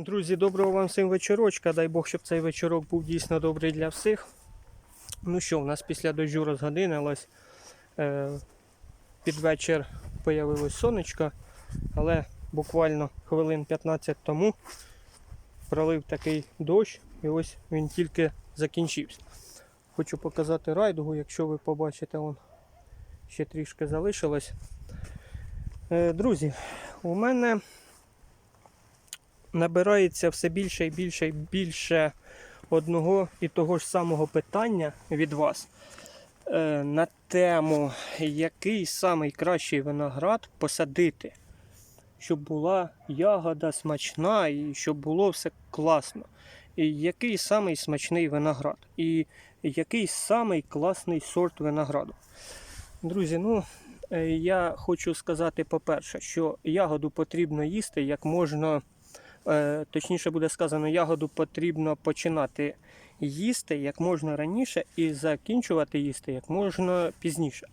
Друзі, доброго вам всім вечорочка. Дай Бог, щоб цей вечорок був дійсно добрий для всіх. Ну що, у нас після дощу розгодинилось. Е, під вечір появилось сонечко, але буквально хвилин 15 тому пролив такий дощ, і ось він тільки закінчився. Хочу показати райдугу, якщо ви побачите, он ще трішки залишилось. Е, друзі, у мене набирається все більше і більше і більше одного і того ж самого питання від вас е, на тему, який самий кращий виноград посадити, щоб була ягода смачна і щоб було все класно. І який самий смачний виноград, і який самий класний сорт винограду. Друзі, ну е, я хочу сказати, по-перше, що ягоду потрібно їсти як можна точніше буде сказано, ягоду потрібно починати їсти як можна раніше і закінчувати їсти як можна пізніше.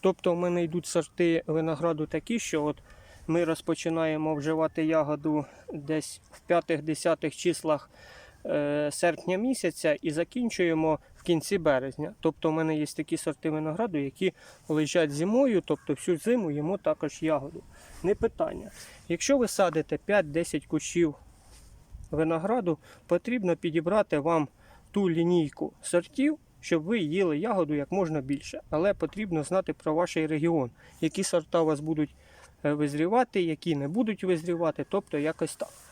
Тобто, у мене йдуть сорти винограду такі, що от ми розпочинаємо вживати ягоду десь в 5-10 числах е, серпня місяця і закінчуємо в кінці березня. Тобто, у мене є такі сорти винограду, які лежать зимою, тобто всю зиму їмо також ягоду. Не питання. Якщо ви садите 5-10 кущів винограду, потрібно підібрати вам ту лінійку сортів, щоб ви їли ягоду як можна більше. Але потрібно знати про ваш регіон, які сорта у вас будуть е, визрівати, які не будуть визрівати, тобто якось так.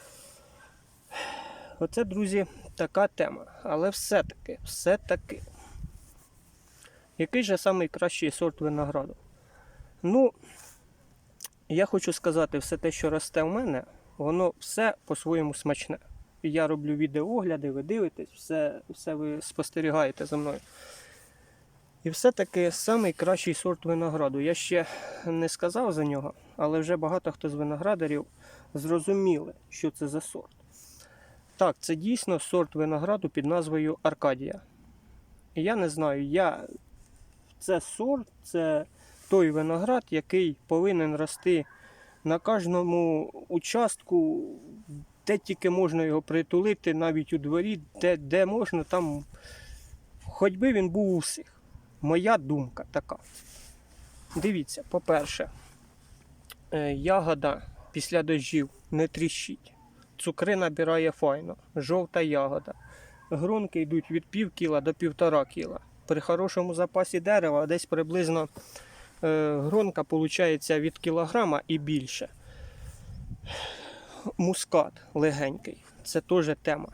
Оце, друзі, така тема. Але все-таки, все-таки. Який же найкращий сорт винограду? Ну, я хочу сказати, все те, що росте в мене, воно все по-своєму смачне. Я роблю відеоогляди, ви дивитесь, все, все ви спостерігаєте за мною. І все-таки найкращий сорт винограду. Я ще не сказав за нього, але вже багато хто з виноградарів зрозуміли, що це за сорт. Так, це дійсно сорт винограду під назвою Аркадія. Я не знаю, я... це сорт, це той виноград, який повинен рости на кожному участку, де тільки можна його притулити, навіть у дворі, де, де можна, там хоч би він був у всіх. Моя думка така. Дивіться, по-перше, е, ягода після дощів не тріщить. Цукри набирає файно, жовта ягода. Грунки йдуть від пів кіла до півтора кіла. При хорошому запасі дерева десь приблизно е, гронка виходить від кілограма і більше. Мускат легенький. Це теж тема.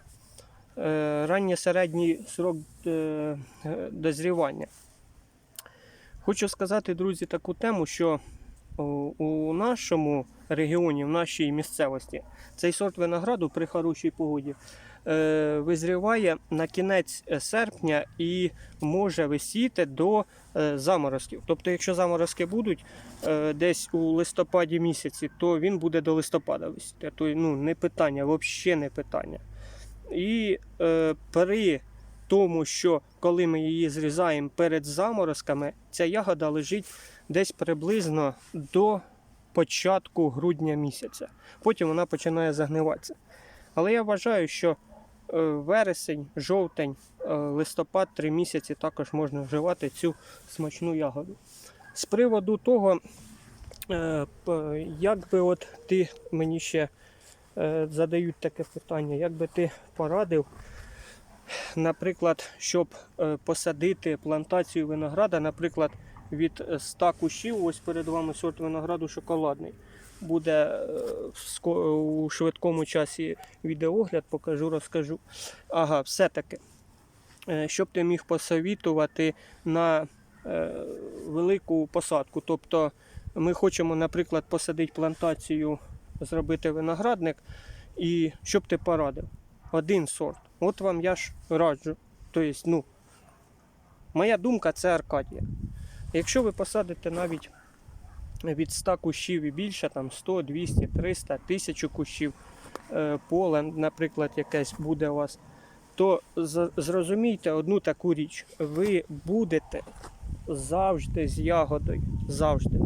Е, раннє середній срок е, дозрівання. Хочу сказати, друзі, таку тему, що у, у нашому регіоні, в нашій місцевості, цей сорт винограду при хорошій погоді е, визріває на кінець серпня і може висіти до е, заморозків. Тобто, якщо заморозки будуть е, десь у листопаді місяці, то він буде до листопада висіти. То, ну, не питання, взагалі не питання. І е, при тому, що коли ми її зрізаємо перед заморозками, ця ягода лежить десь приблизно до початку грудня місяця. Потім вона починає загниватися. Але я вважаю, що е, вересень, жовтень, е, листопад, три місяці також можна вживати цю смачну ягоду. З приводу того, е, як би от ти мені ще задають таке питання, як би ти порадив, наприклад, щоб посадити плантацію винограда, наприклад, від е, 100 кущів, ось перед вами сорт винограду шоколадний. Буде е, у швидкому часі відеогляд, покажу, розкажу. Ага, все-таки, е, щоб ти міг посовітувати на е, велику посадку. Тобто ми хочемо, наприклад, посадити плантацію, зробити виноградник, і щоб ти порадив? Один сорт. От вам я ж раджу. Тобто, ну, моя думка це Аркадія. Якщо ви посадите навіть від 100 кущів і більше, там 100, 200, 300, 1000 кущів е, поле, наприклад, якесь буде у вас, то зрозумійте одну таку річ. Ви будете завжди з ягодою. Завжди.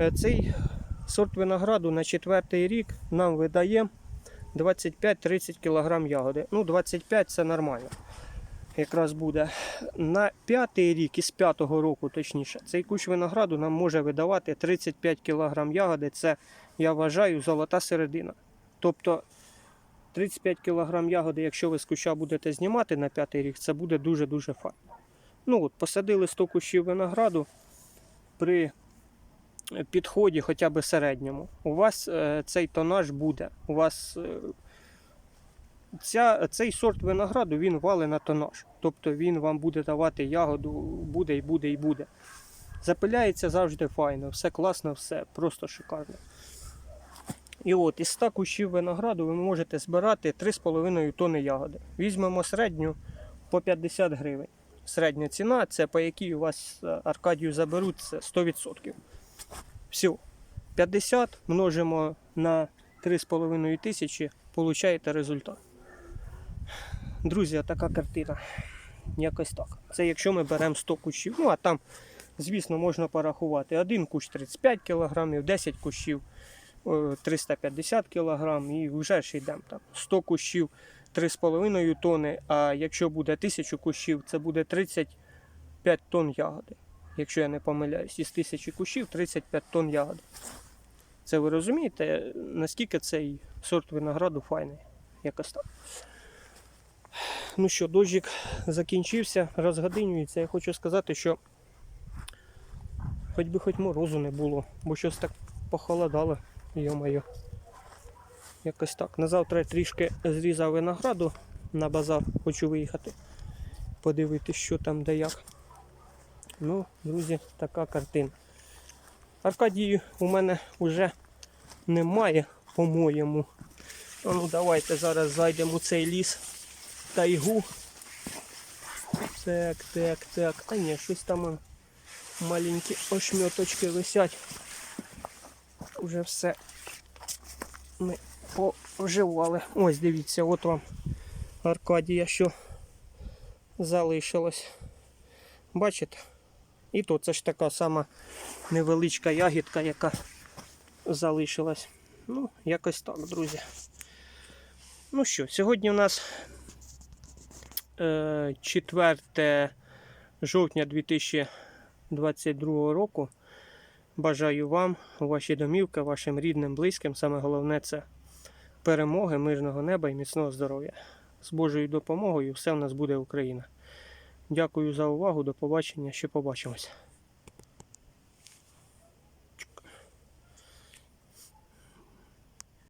Е, Цей сорт винограду на четвертий рік нам видає 25-30 кг ягоди. Ну, 25 це нормально. Якраз буде. На п'ятий рік, із п'ятого року, точніше, цей кущ винограду нам може видавати 35 кг ягоди. Це, я вважаю, золота середина. Тобто 35 кг ягоди, якщо ви з куща будете знімати на п'ятий рік, це буде дуже-дуже файно. Ну от, посадили 100 кущів винограду при підході хоча б середньому. У вас е, цей тонаж буде. У вас е, ця, цей сорт винограду він вали на тонаж. Тобто він вам буде давати ягоду, буде і буде і буде. Запиляється завжди файно, все класно, все просто шикарно. І от із 100 кущів винограду ви можете збирати 3,5 тонни ягоди. Візьмемо середню по 50 гривень. Середня ціна, це по якій у вас е, Аркадію заберуть, це 100%. Все. 50 множимо на 3,5 тисячі, получаєте результат. Друзі, така картина. Якось так. Це якщо ми беремо 100 кущів. Ну а там, звісно, можна порахувати. Один кущ 35 кг, 10 кущів е, 350 кг і вже ж йдемо там 100 кущів 3,5 тонни, а якщо буде 1000 кущів, це буде 35 тонн ягоди. Якщо я не помиляюсь, із 1000 кущів 35 тонн ягоди. Це ви розумієте, наскільки цей сорт винограду файний? Якось так. Ну що, дощик закінчився, розгадинюється. Я хочу сказати, що хоч би хоч морозу не було, бо щось так похолодало, йо-моє. Якось так. На завтра я трішки зрізав винограду на базар, хочу виїхати, подивитися, що там де як. Ну, друзі, така картина. Аркадії у мене вже немає, по-моєму. Ну давайте зараз зайдемо у цей ліс тайгу. Так, так, так. А ні, щось там маленькі ошмьоточки висять. Уже все ми поживали. Ось дивіться, от вам Аркадія, що залишилось. Бачите? І то це ж така сама невеличка ягідка, яка залишилась. Ну, якось так, друзі. Ну що, сьогодні у нас 4 жовтня 2022 року. Бажаю вам, ваші домівки, вашим рідним, близьким. Саме головне це перемоги, мирного неба і міцного здоров'я. З Божою допомогою все в нас буде Україна. Дякую за увагу. До побачення. Ще побачимось.